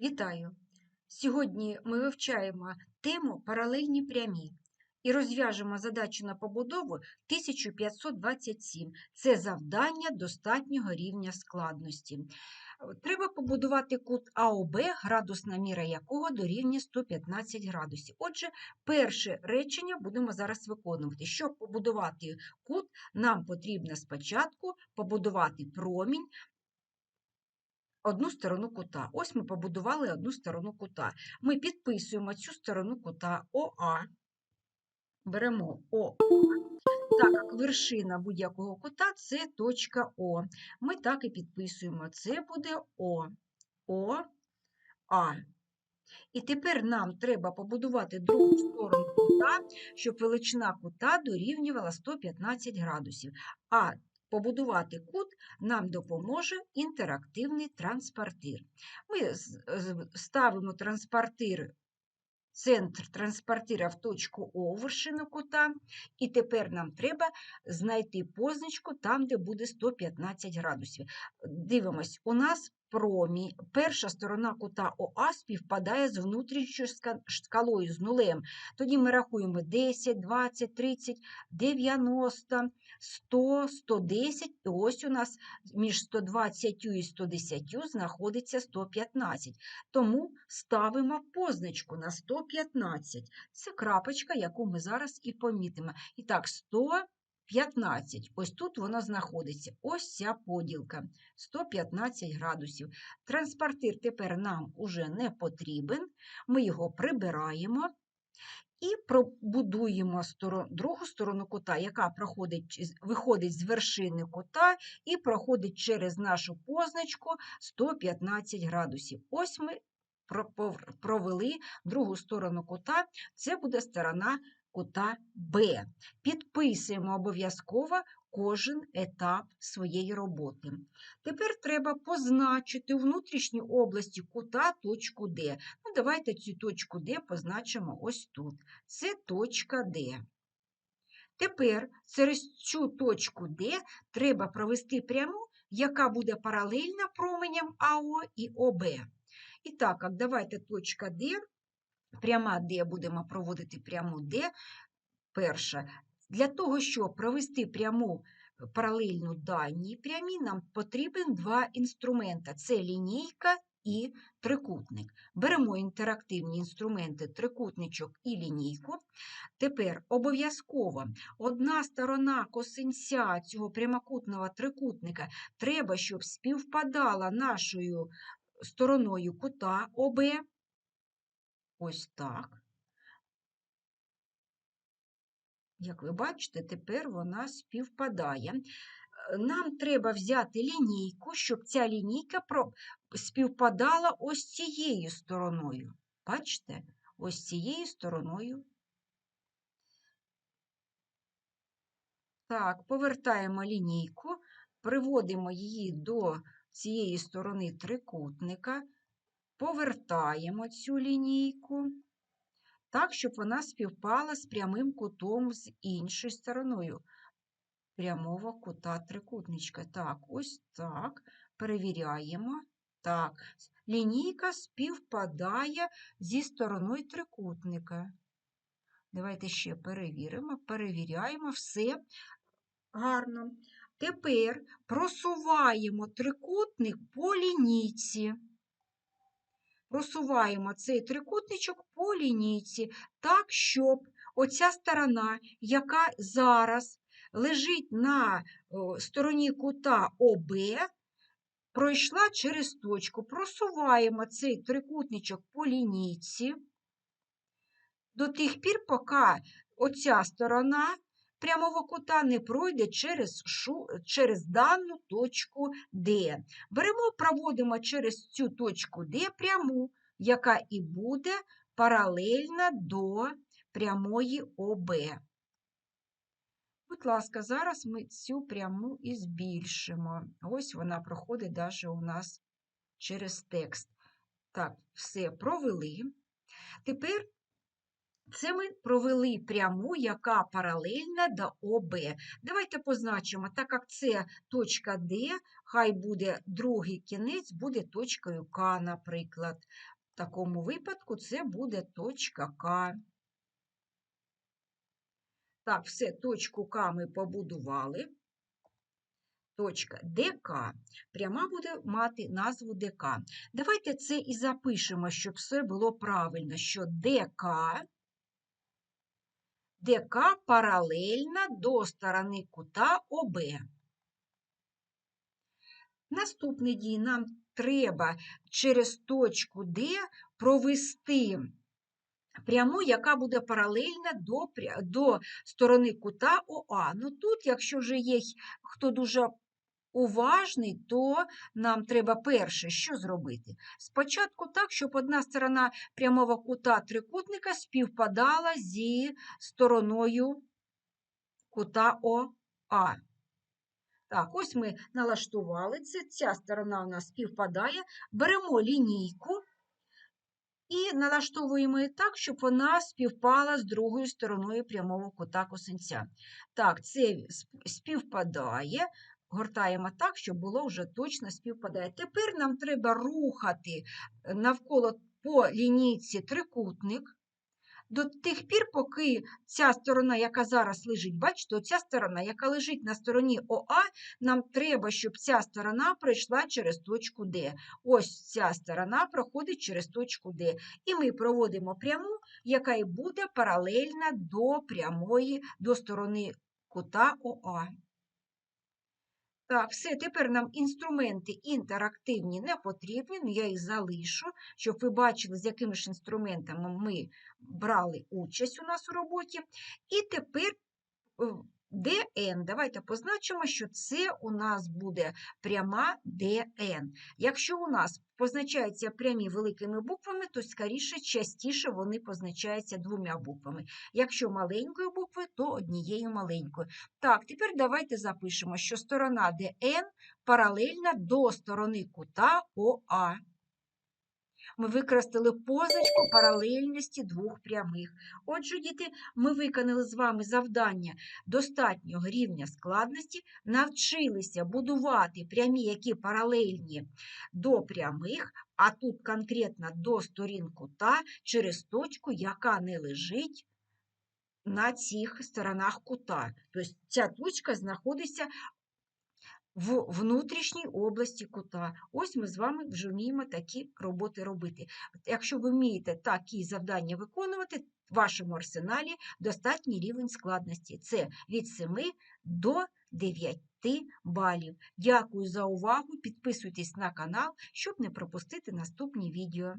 Вітаю! Сьогодні ми вивчаємо тему паралельні прямі і розв'яжемо задачу на побудову 1527. Це завдання достатнього рівня складності. Треба побудувати кут АОБ, градусна міра якого дорівнює 115 градусів. Отже, перше речення будемо зараз виконувати. Щоб побудувати кут, нам потрібно спочатку побудувати промінь одну сторону кута. Ось ми побудували одну сторону кута. Ми підписуємо цю сторону кута ОА, беремо О. Так вершина будь-якого кута це точка О. Ми так і підписуємо. Це буде О, О, А. І тепер нам треба побудувати другу сторону кута, щоб величина кута дорівнювала 115 градусів. А побудувати кут нам допоможе інтерактивний транспортир. Ми ставимо транспортир, центр транспортира в точку О вершину кута, і тепер нам треба знайти позначку там, де буде 115 градусів. Дивимось, у нас промі перша сторона кута ОА співпадає з внутрішньою шкалою з нулем. Тоді ми рахуємо 10, 20, 30, 90, 100, 110. І ось у нас між 120 і 110 знаходиться 115. Тому ставимо позначку на 115. Це крапочка, яку ми зараз і помітимо. І так, 100. 15. Ось тут вона знаходиться. Ось ця поділка 115 градусів. Транспортир тепер нам уже не потрібен. Ми його прибираємо і пробудуємо другу сторону кута, яка проходить, виходить з вершини кута і проходить через нашу позначку 115 градусів. Ось ми провели другу сторону кута, це буде сторона кута Б. Підписуємо обов'язково кожен етап своєї роботи. Тепер треба позначити у внутрішній області кута точку Д. Ну, Давайте цю точку Д позначимо ось тут. Це точка Д. Тепер через цю точку Д треба провести пряму, яка буде паралельна променям АО і ОБ. І так, давайте точка Д пряма Д будемо проводити пряму Д. Перша. Для того, щоб провести пряму е, паралельну даній прямі, нам потрібен два інструменти: це лінійка і трикутник. Беремо інтерактивні інструменти, трикутничок і лінійку. Тепер обов'язково одна сторона косинця цього прямокутного трикутника треба, щоб співпадала нашою стороною кута ОБ. Ось так. Як ви бачите, тепер вона співпадає. Е, нам треба взяти лінійку, щоб ця лінійка співпадала ось цією стороною. Бачите? Ось цією стороною. Так, повертаємо лінійку, приводимо її до цієї сторони трикутника, повертаємо цю лінійку так, щоб вона співпала з прямим кутом з іншою стороною прямого кута трикутничка. Так, ось так. Перевіряємо. Так, лінійка співпадає зі стороною трикутника. Давайте ще перевіримо, перевіряємо все гарно. Тепер просуваємо трикутник по лінійці. Просуваємо цей трикутничок по лінійці, так, щоб оця сторона, яка зараз лежить на стороні кута ОБ, пройшла через точку. Просуваємо цей трикутничок по лінійці до тих пір, поки оця сторона прямого кута не пройде через шу, через дану точку D. Беремо, проводимо через цю точку D пряму, яка і буде паралельна до прямої ОБ. Будь ласка, зараз ми цю пряму і збільшимо. Ось вона проходить навіть у нас через текст. Так, все провели. Тепер Це ми провели пряму, яка паралельна до ОБ. Давайте позначимо, так як це точка Д, хай буде другий кінець, буде точкою К, наприклад. В такому випадку це буде точка К. Так, все, точку К ми побудували. Точка ДК. Пряма буде мати назву ДК. Давайте це і запишемо, щоб все було правильно, що ДК ДК паралельна до сторони кута ОБ. Наступний дій нам треба через точку Д провести пряму, яка буде паралельна до, до сторони кута ОА. Ну тут, якщо вже є хто дуже уважний, то нам треба перше що зробити? Спочатку так, щоб одна сторона прямого кута трикутника співпадала зі стороною кута ОА. Так, ось ми налаштували це. Ця сторона у нас співпадає. Беремо лінійку і налаштовуємо її так, щоб вона співпала з другою стороною прямого кута косинця. Так, це співпадає. Гортаємо так, щоб було вже точно співпадає. Тепер нам треба рухати е, навколо по лінійці трикутник до тих пір, поки ця сторона, яка зараз лежить, бачите, оця сторона, яка лежить на стороні ОА, нам треба, щоб ця сторона пройшла через точку Д. Ось ця сторона проходить через точку Д. І ми проводимо пряму, яка і буде паралельна до прямої, до сторони кута ОА. Так, все, тепер нам інструменти інтерактивні не потрібні, ну я їх залишу, щоб ви бачили, з якими ж інструментами ми брали участь у нас у роботі. І тепер е, ДН. Давайте позначимо, що це у нас буде пряма ДН. Якщо у нас позначаються прямі великими буквами, то скоріше, частіше вони позначаються двома буквами. Якщо маленькою буквою, то однією маленькою. Так, тепер давайте запишемо, що сторона ДН паралельна до сторони кута ОА. Ми використали позначку паралельності двох прямих. Отже, діти, ми виконали з вами завдання достатнього рівня складності, навчилися будувати прямі, які паралельні до прямих, а тут конкретно до сторін кута через точку, яка не лежить на цих сторонах кута. Тобто ця точка знаходиться в внутрішній області кута. Ось ми з вами вже вміємо такі роботи робити. Якщо ви вмієте такі завдання виконувати, в вашому арсеналі достатній рівень складності. Це від 7 до 9 балів. Дякую за увагу. Підписуйтесь на канал, щоб не пропустити наступні відео.